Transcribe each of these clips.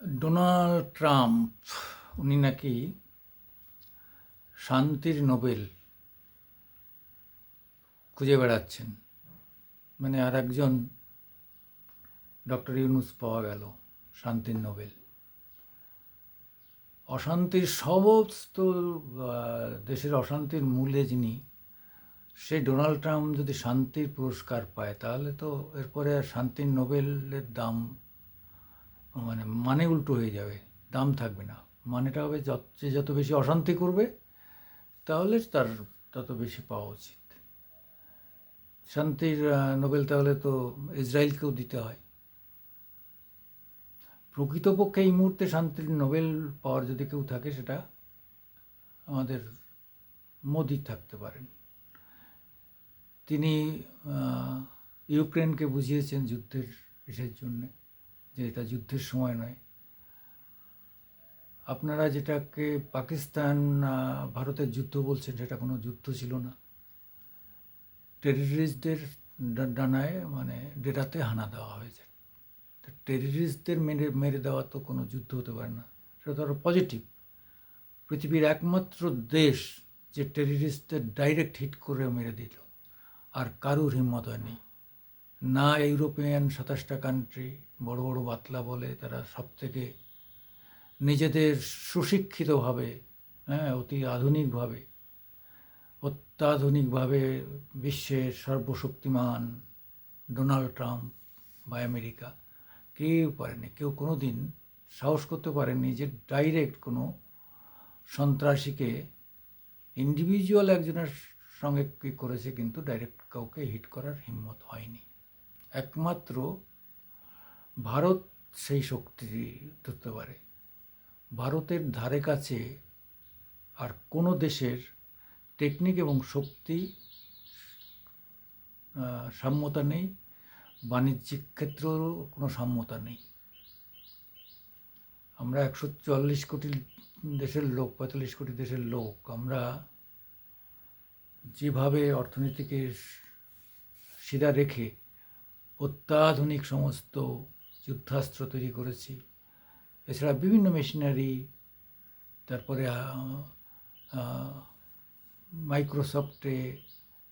Donald Trump, উনি নাকি শান্তির নোবেল খুঁজে বেড়াচ্ছেন। মানে আর একজন ডক্টর ইউনুস পাওয়া গেল, শান্তির নোবেল। অশান্তির সমস্ত দেশের অশান্তির মূলে যিনি সেই ডোনাল্ড ট্রাম্প যদি শান্তির পুরস্কার পায়, তাহলে তো এরপরে আর শান্তির নোবেলের দাম মানে মানে উল্টো হয়ে যাবে, দাম থাকবে না। মানেটা হবে যত, যে যত বেশি অশান্তি করবে, তাহলে তার তত বেশি পাওয়া উচিত। শান্তির নোবেল তাহলে তো ইসরায়েলকেও দিতে হয়। প্রকৃতপক্ষে এই মুহূর্তে শান্তির নোবেল পাওয়ার যদি কেউ থাকে, সেটা আমাদের মোদি থাকতে পারেন। তিনি ইউক্রেনকে বুঝিয়েছেন যুদ্ধের ইসের জন্যে। যে এটা যুদ্ধের সময় নয়। আপনারা যেটাকে পাকিস্তান ভারতের যুদ্ধ বলছেন, সেটা কোনো যুদ্ধ ছিল না। টেররিস্টদের ডা- ডানায় মানে ডেটাতে হানা দেওয়া হয়েছে। তো টেররিস্টদের মেরে মেরে দেওয়া তো কোনো যুদ্ধ হতে পারে না। সেটা তো পজিটিভ পৃথিবীর একমাত্র দেশ যে টেররিস্টদের ডাইরেক্ট হিট করে মেরে দিল। আর কারুর হিম্মত হয়নি না ইউরোপিয়ান সাতাশটা কান্ট্রি বড় বড় বাতলা বলে তারা সব থেকে নিজেদের সুশিক্ষিতভাবে হ্যাঁ অতি আধুনিকভাবে, অত্যাধুনিকভাবে বিশ্বের সর্বশক্তিমান ডোনাল্ড ট্রাম্প বা আমেরিকা কেউ পারেনি, কেউ কোনো দিন সাহস করতে পারেনি যে ডাইরেক্ট কোনো সন্ত্রাসীকে ইন্ডিভিজুয়াল একজনের সঙ্গে কি করেছে কিন্তু ডাইরেক্ট কাউকে হিট করার হিম্মত হয়নি। একমাত্র ভারত সেই শক্তি ধরতে পারে। ভারতের ধারে কাছে আর কোনো দেশের টেকনিক এবং শক্তি সাম্যতা নেই, বাণিজ্যিক ক্ষেত্রেও কোনো সাম্যতা নেই। আমরা একশো চুয়াল্লিশ কোটি দেশের লোক, পঁয়তাল্লিশ কোটি দেশের লোক, আমরা যেভাবে অর্থনীতিকে সিধা রেখে অত্যাধুনিক সমস্ত যুদ্ধাস্ত্র তৈরি করেছি। এছাড়া বিভিন্ন মেশিনারি তারপরে মাইক্রোসফটে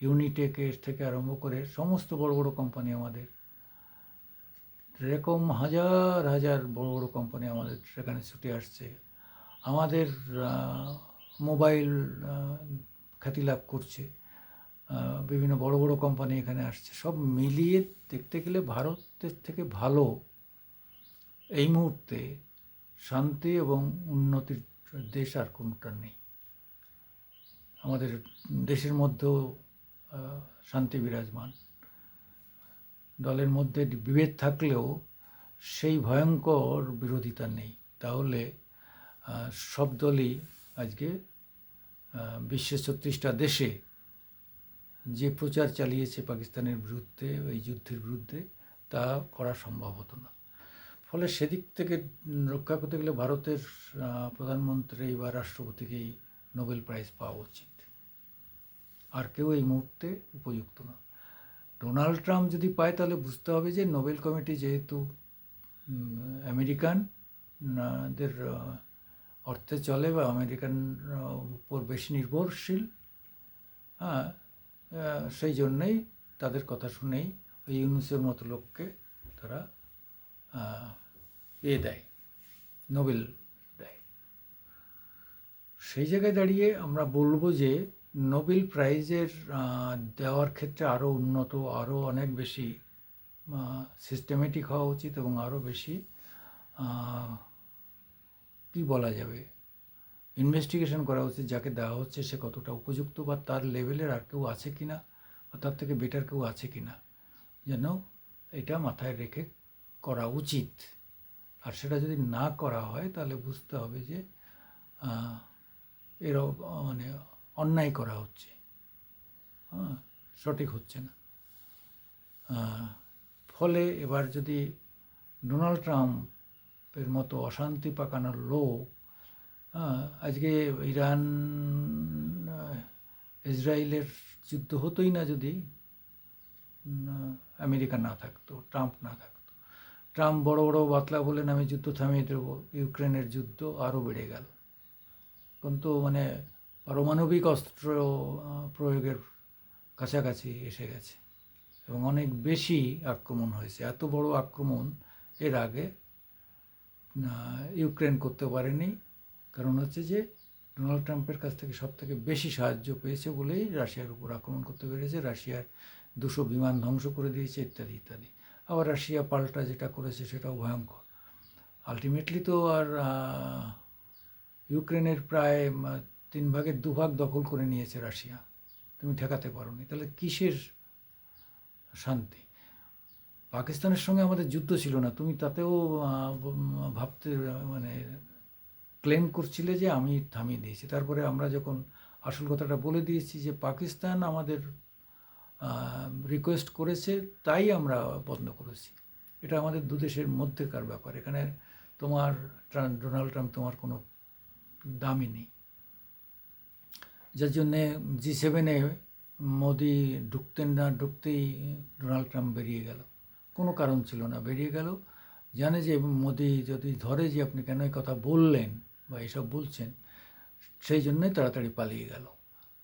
ইউনিটেকের থেকে আরম্ভ করে সমস্ত বড় বড় কোম্পানি আমাদের। এরকম হাজার হাজার বড় বড় কোম্পানি আমাদের সেখানে ছুটে আসছে। আমাদের মোবাইল খ্যাতি লাভ করছে। বিভিন্ন বড় বড় কোম্পানি এখানে আসছে। সব মিলিয়ে দেখতে গেলে ভারতের থেকে ভালো এই মুহূর্তে শান্তি এবং উন্নতির দেশ আর কোনোটা নেই। আমাদের দেশের মধ্যেও শান্তি বিরাজমান। দলের মধ্যে বিভেদ থাকলেও সেই ভয়ঙ্কর বিরোধিতা নেই। তাহলে সব দলই আজকে বিশ্বের ছত্রিশটা দেশে যে প্রচার চালিয়েছে পাকিস্তানের বিরুদ্ধে, এই যুদ্ধের বিরুদ্ধে, তা করা সম্ভব হতো না। ফলে সেদিক থেকে রক্ষা করতে গেলে ভারতের প্রধানমন্ত্রী বা রাষ্ট্রপতিকেই নোবেল প্রাইজ পাওয়া উচিত। আর কেউ এই মুহূর্তে উপযুক্ত না। ডোনাল্ড ট্রাম্প যদি পায়, তাহলে বুঝতে হবে যে নোবেল কমিটি যেহেতু আমেরিকান, দের অর্থে চলে বা আমেরিকান উপর বেশি নির্ভরশীল হ্যাঁ সেই জন্যেই তাদের কথা শুনেই ওই ইউনুসের মতো লোককে তারা এ দেয়, নোবেল দেয়। সেই জায়গায় দাঁড়িয়ে আমরা বলব যে নোবেল প্রাইজের দেওয়ার ক্ষেত্রে আরও উন্নত আরও অনেক বেশি সিস্টেমেটিক হওয়া উচিত এবং আরও বেশি কি বলা যাবে? ইনভেস্টিগেশন করা উচিত, যাকে দেওয়া হচ্ছে সে কতটা উপযুক্ত বা তার লেভেলের আর কেউ আছে কি না বা তার থেকে বেটার কেউ আছে কি না যেন এটা মাথায় রেখে করা উচিত। আর সেটা যদি না করা হয়, তাহলে বুঝতে হবে যে এর মানে অন্যায় করা হচ্ছে। হ্যাঁ সঠিক হচ্ছে না। ফলে এবার যদি ডোনাল্ড ট্রাম্পের মতো অশান্তি পাকানোর লোক হ্যাঁ, আজকে ইরান ইসরায়েলের যুদ্ধ হতোই না যদি আমেরিকা না থাকতো ট্রাম্প না থাকতো। ট্রাম্প বড় বড় বাতলা বলেন আমি যুদ্ধ থামিয়ে দেবো। ইউক্রেনের যুদ্ধ আরও বেড়ে গেল। কিন্তু মানে পারমাণবিক অস্ত্র প্রয়োগের কাছাকাছি এসে গেছে এবং অনেক বেশি আক্রমণ হয়েছে। এত বড় আক্রমণ এর আগে ইউক্রেন করতে পারেনি। কারণ হচ্ছে যে ডোনাল্ড ট্রাম্পের কাছ থেকে সব থেকে বেশি সাহায্য পেয়েছে বলেই রাশিয়ার উপর আক্রমণ করতে পেরেছে, রাশিয়ার দুশো বিমান ধ্বংস করে দিয়েছে ইত্যাদি ইত্যাদি। আবার রাশিয়া পাল্টা যেটা করেছে সেটাও ভয়ঙ্কর। আলটিমেটলি তো আর ইউক্রেনের প্রায় তিন ভাগের দুভাগ দখল করে নিয়েছে রাশিয়া। তুমি ঠেকাতে পারো নি তাহলে কিসের শান্তি? পাকিস্তানের সঙ্গে আমাদের যুদ্ধ ছিল না। তুমি তাতেও ভাবতে মানে ক্লেম করছিলে যে আমি থামিয়ে দিয়েছি। তারপরে আমরা যখন আসল কথাটা বলে দিয়েছি যে পাকিস্তান আমাদের রিকোয়েস্ট করেছে, তাই আমরা বন্ধ করেছি। এটা আমাদের দু দেশের মধ্যেকার ব্যাপার। এখানে তোমার ডোনাল্ড ট্রাম্প তোমার কোনো দামই নেই। যার জন্যে জি সেভেনে মোদি ঢুকতেন না, ঢুকতেই ডোনাল্ড ট্রাম্প বেরিয়ে গেল। কোনো কারণ ছিল না, বেরিয়ে গেল। জানে যে মোদি যদি ধরে যে আপনি কেন এই কথা বললেন বা এসব বলছেন, সেই জন্যই তাড়াতাড়ি পালিয়ে গেল।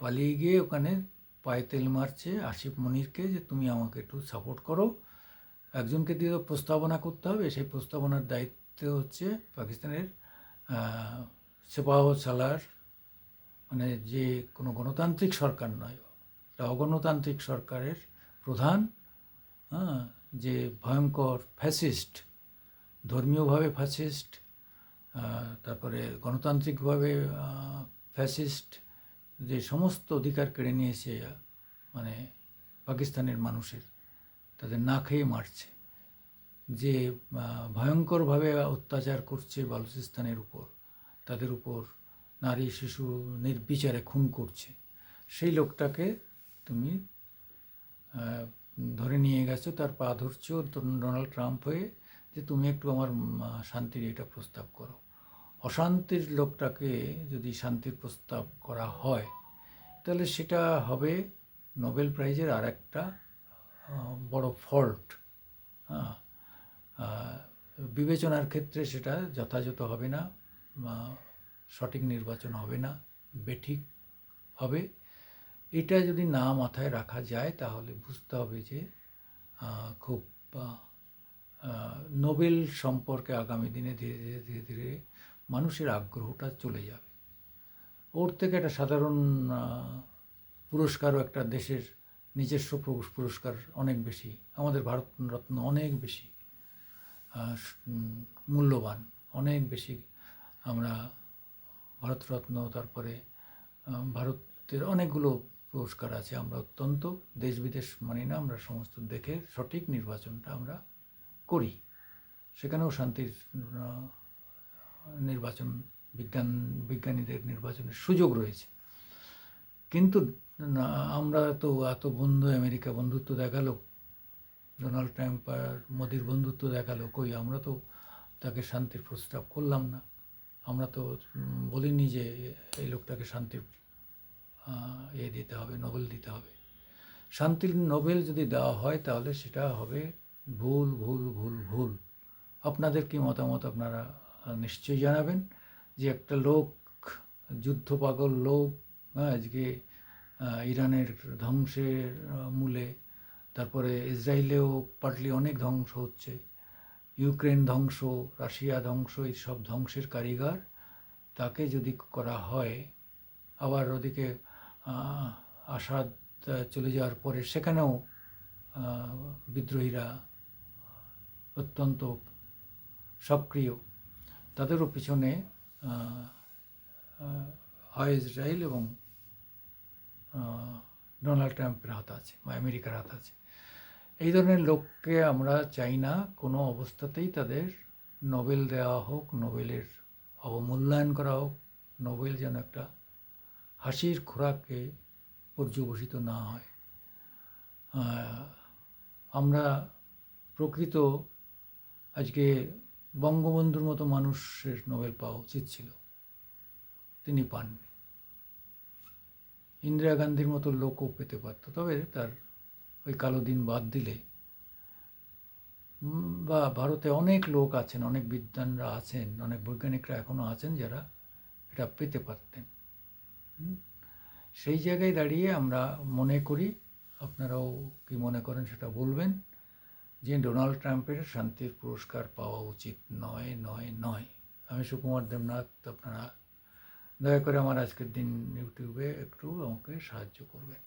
পালিয়ে গিয়ে ওখানে পায়ে তেল মারছে আসিফ মনিরকে যে তুমি আমাকে একটু সাপোর্ট করো। একজনকে দিয়ে প্রস্তাবনা করতে হবে। সেই প্রস্তাবনার দায়িত্ব হচ্ছে পাকিস্তানের সেপাহ সালার মানে যে কোনো গণতান্ত্রিক সরকার নয়, এটা অগণতান্ত্রিক সরকারের প্রধান হ্যাঁ যে ভয়ঙ্কর ফ্যাসিস্ট ধর্মীয়ভাবে ফ্যাসিস্ট তারপরে গণতান্ত্রিকভাবে ফ্যাসিস্ট যে সমস্ত অধিকার কেড়ে নিয়েছে মানে পাকিস্তানের মানুষের, তাদের না খেয়ে মারছে, যে ভয়ঙ্করভাবে অত্যাচার করছে বালুচিস্তানের উপর, তাদের উপর নারী, শিশু নির্বিচারে খুন করছে, সেই লোকটাকে তুমি ধরে নিয়ে গেছো, তার পা ধরছো ডোনাল্ড ট্রাম্প হয়ে, যে তুমি একটু আমার শান্তির এটা প্রস্তাব করো। অশান্তির লোকটাকে যদি শান্তির প্রস্তাব করা হয়, তাহলে সেটা হবে নোবেল প্রাইজের আর একটা বড় ফল্ট। হ্যাঁ বিবেচনার ক্ষেত্রে সেটা যথাযথ হবে না সঠিক নির্বাচন হবে না, বেঠিক হবে। এটা যদি না মাথায় রাখা যায়, তাহলে বুঝতে হবে যে খুব নোবেল সম্পর্কে আগামী দিনে ধীরে ধীরে ধীরে ধীরে মানুষের আগ্রহটা চলে যাবে। ওর থেকে একটা সাধারণ পুরস্কারও একটা দেশের নিজস্ব পুরস্কার অনেক বেশি। আমাদের ভারত রত্ন অনেক বেশি মূল্যবান, অনেক বেশি। আমরা ভারতরত্ন, তারপরে ভারতের অনেকগুলো পুরস্কার আছে। আমরা অত্যন্ত দেশ বিদেশ মানি না, আমরা সমস্ত দেখে সঠিক নির্বাচনটা আমরা করি। সেখানেও শান্তির নির্বাচন, বিজ্ঞান, বিজ্ঞানীদের নির্বাচনের সুযোগ রয়েছে। কিন্তু আমরা তো এত বন্ধু আমেরিকা, বন্ধুত্ব দেখাল, ডোনাল্ড ট্রাম্প আর মোদির বন্ধুত্ব দেখাল, কই আমরা তো তাকে শান্তির প্রস্তাব করলাম না। আমরা তো বলিনি যে এই লোকটাকে শান্তির ইয়ে দিতে হবে, নোবেল দিতে হবে। শান্তির নোবেল যদি দেওয়া হয় তাহলে সেটা হবে ভুল ভুল ভুল ভুল। আপনাদের কি মতামত আপনারা নিশ্চয়ই জানাবেন যে একটা লোক যুদ্ধ পাগল লোক হ্যাঁ, আজকে ইরানের ধ্বংসের মূলে তারপরে ইসরায়েলেও পার্টলি অনেক ধ্বংস হচ্ছে ইউক্রেন ধ্বংস রাশিয়া ধ্বংস এই সব ধ্বংসের কারিগর তাকে যদি করা হয় আবার ওদিকে আসাদ চলে যাওয়ার পরে সেখানেও বিদ্রোহীরা অত্যন্ত সক্রিয়। তাদেরও পিছনে হয় ইসরায়েল এবং ডোনাল্ড ট্রাম্পের হাত আছে বা আমেরিকার হাত আছে। এই ধরনের লোককে আমরা চাই না, কোনো অবস্থাতেই তাদের নোবেল দেওয়া হোক, নোবেলের অবমূল্যায়ন করা হোক, নোবেল যেন একটা হাসির খোরাকে পর্যবসিত না হয়। আমরা প্রকৃত আজকে বঙ্গবন্ধুর মতো মানুষের নোবেল পাওয়া উচিত ছিল। তিনি পাননি। ইন্দিরা গান্ধীর মতো লোকও পেতে পারত, তবে তার ওই কালো দিন বাদ দিলে বা ভারতে অনেক লোক আছেন, অনেক বিদ্বানরা আছেন, অনেক বৈজ্ঞানিকরা এখনও আছেন যারা এটা পেতে পারতেন। সেই জায়গায় দাঁড়িয়ে আমরা মনে করি, আপনারাও কি মনে করেন সেটা বলবেন। যে ডোনাল্ড ট্রাম্পের শান্তির পুরস্কার পাওয়া উচিত নয় নয় নয়। আমি সুকুমার দেবনাথ, আপনারা দয়া করে আমার আজকের দিন ইউটিউবে একটু আমাকে সাহায্য করবেন।